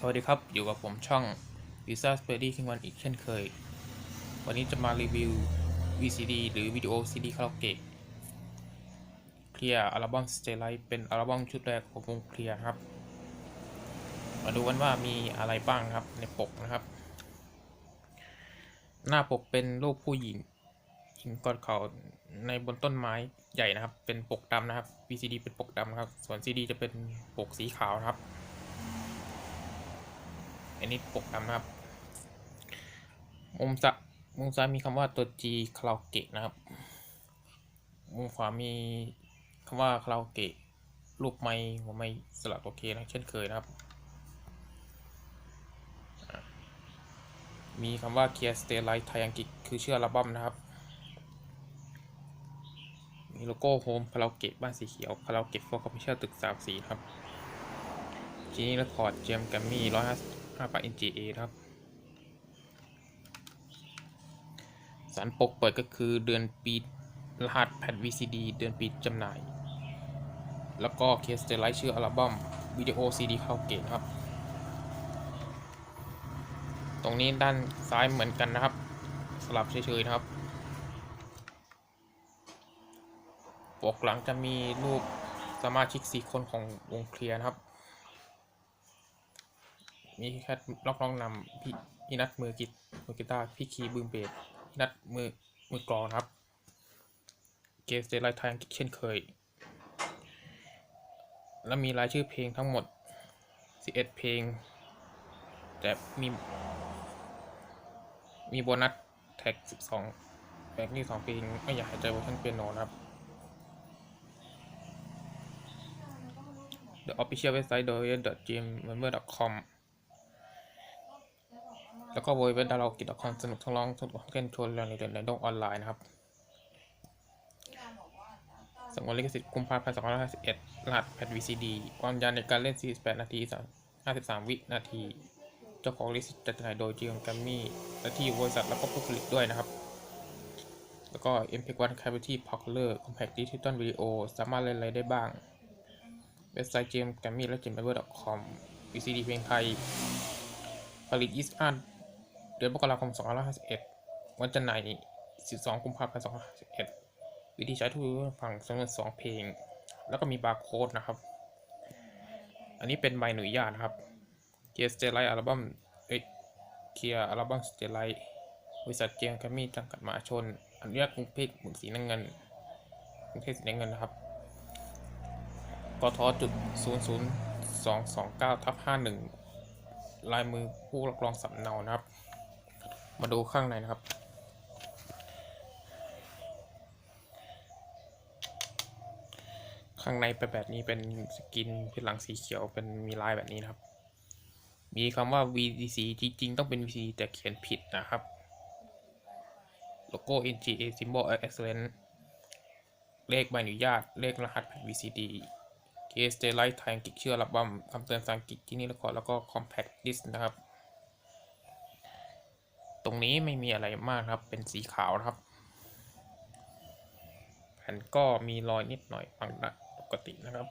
สวัสดีครับ อยู่กับผมช่อง Visa s p e r d y King One อีกเช่นเคย วันนี้จะมารีวิว VCD หรือวิดีโอ CD คาราโอเกะเคลียร์อัลบั้ม Stay Light เป็นอัลบั้มชุดแรกของวงเคลียร์ครับ มาดูกันว่ามีอะไรบ้างครับในปกนะครับ หน้าปกเป็นรูปผู้หญิงหญิงกอดเข่าในบนต้นไม้ใหญ่นะครับ เป็นปกดำนะครับ VCD เป็นปกดำครับ ส่วน CD จะเป็นปกสีขาวนะครับ อันนี้ปกดำนะครับ มุมสะมุมซ้ายมีคำว่าตัว G คาราโอเกะนะครับ มุมขวามีคำว่าคาราโอเกะรูปไม้หัวไม้สลักตัวเคนะเช่นเคยนะครับ มีคำว่า Clear Stay Light ไทยอังกฤษคือเชื่ออัลบั้มนะครับ มีโลโก้โฮมคาราโอเกะบ้านสีเขียวคาราโอเกะโฟกัสเชียตึกสามสีครับจีนี่ละคอดเจมแกมมี่ร้อยห้าสิบ ห้าปะ NGA ครับ สารปกเปิดก็คือเดือนปีรหัสแผ่น VCD เดือนปีจำหน่าย แล้วก็เคสเตไลท์ชื่ออัลบั้มวิดีโอ CD คาราโอเกะนะครับ ตรงนี้ด้านซ้ายเหมือนกันนะครับ สลับเฉยๆนะครับ ปกหลังจะมีรูปสมาชิกสี่คนของวงเคลียร์นะครับ มีแค่ล็อกน้องนำพี่พี่นัดมือกีมือกีตาร์พี่คีบืมเบสพี่นัดมือมือกลองนะครับเกมสเตไลท์ไทยอังกเช่นเคย แล้วมีรายชื่อเพลงทั้งหมด 11 เพลง แต่มีมีโบนัสแท็ก 12แบกนี่2เพลงไม่อยากหายใจเวอร์ชันเปียโนนะครับ The Official Website โดย .gmember.com แล้วก็ w w w ดารากิจคอมสนุกทั้งร้องสนุกทั้งเล่นชวนเรื่องในเดือนในโลกออนไลน์นะครับสงวนลิขสิทธิ์กุมภาพันธ์2551รหัสแผ่น VCD ความยาวในการเล่น 48 นาที 53 วินาที เจ้าของลิขสิทธิ์จัดจำหน่ายโดย GM g r a m m y และที่บริษัทแล้วก็ผู้ผลิตด้วยนะครับ แล้วก็ MPEG 1 Cavity Color Compact Digital Video สามารถเล่นอะไรได้บ้าง เว็บไซต์ GM g r a m m y และ GMBible.com VCD เพลงไทย ผลิต 25 เดือนมกราคม 2551 วันจำหน่าย12 กุมภาพันธ์ 2551 วิธีใช้ทุกฝั่งจำนวน2เพลง แล้วก็มีบาร์โค้ดนะครับ อันนี้เป็นใบอนุญาตนะครับเกียร์สเตไลอัลบั้มเอ้ยเคียร์อัลบั้มสเตไลบริษัทเจียงแคมมี่จำกัดมหาชน อนุญาตกรุงเทพหมึกสีน้ำเงินกรุงเทพสีน้ำเงินนะครับกทจุดศูนย์ศูนย์สองสองเก้าทับห้าหนึ่งลายมือผู้รับรองสำเนานะครับ มาดูข้างในนะครับ ข้างในเป็นแบบนี้เป็นสกินเป็นหลังสีเขียวเป็นมีลายแบบนี้นะครับ มีคำว่า VDC จริงๆ ต้องเป็น VCD แต่เขียนผิดนะครับ โลโก้ NGA Symbol Excellent เลขใบอนุญาต เลขรหัสแผ่น VCD Case Daylight ไทยอังกฤษชื่ออัลบั้มคำเตือนภาษาอังกฤษที่นี่ล้วก็แล้วก็ Compact Disc นะครับ ตรงนี้ไม่มีอะไรมากครับ เป็นสีขาวครับแผ่นก็มีรอยนิดหน่อยบางนะปกตินะครับ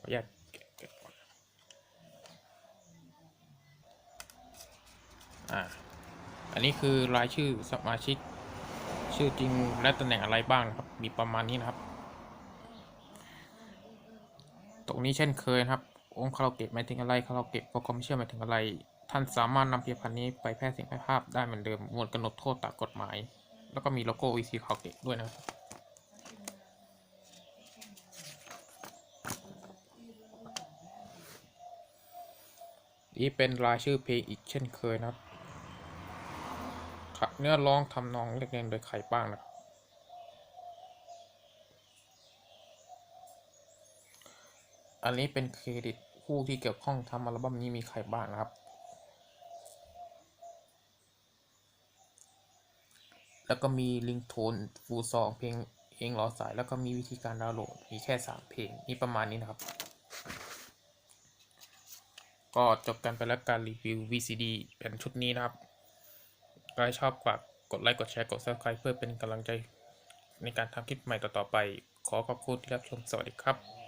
ออนุญาตเก็บเก็บก่อนอ่า อันนี้คือรายชื่อสมาชิก ชื่อจริงและตำแหน่งอะไรบ้างนะครับ มีประมาณนี้นะครับ ตรงนี้เช่นเคยนะครับ องค์คาราโอเกะหมายถึงอะไรคาราโอเกะโปรแกรมเชื่อหมายถึงอะไร ท่านสามารถนำเพียงพันนี้ไปแพร่เสียงแพร่ภาพได้เหมือนเดิมหมวดกำหนดโทษตามกฎหมาย แล้วก็มีโลโก้ VC คาราโอเกะด้วยนะครับนี่เป็นรายชื่อเพลงอีกเช่นเคยนะครับเนื้อร้องทำนองเรียกเรียโดยใครบ้างนะครับ อันนี้เป็นเครดิตผู้ที่เกี่ยวข้องทำอัลบั้มนี้มีใครบ้างนะครับ แล้วก็มีลิงโทนฟูซองเพลงเองรอสาย แล้วก็มีวิธีการดาวน์โหลด มีแค่ 3 เพลงนี่ประมาณนี้นะครับ ก็จบกันไปแล้วการรีวิว VCD เป็นชุดนี้นะครับใครชอบฝากกดไลค์กดแชร์กด subscribe เพื่อเป็นกำลังใจในการทำคลิปใหม่ต่อๆไป ขอขอบคุณที่รับชมสวัสดีครับ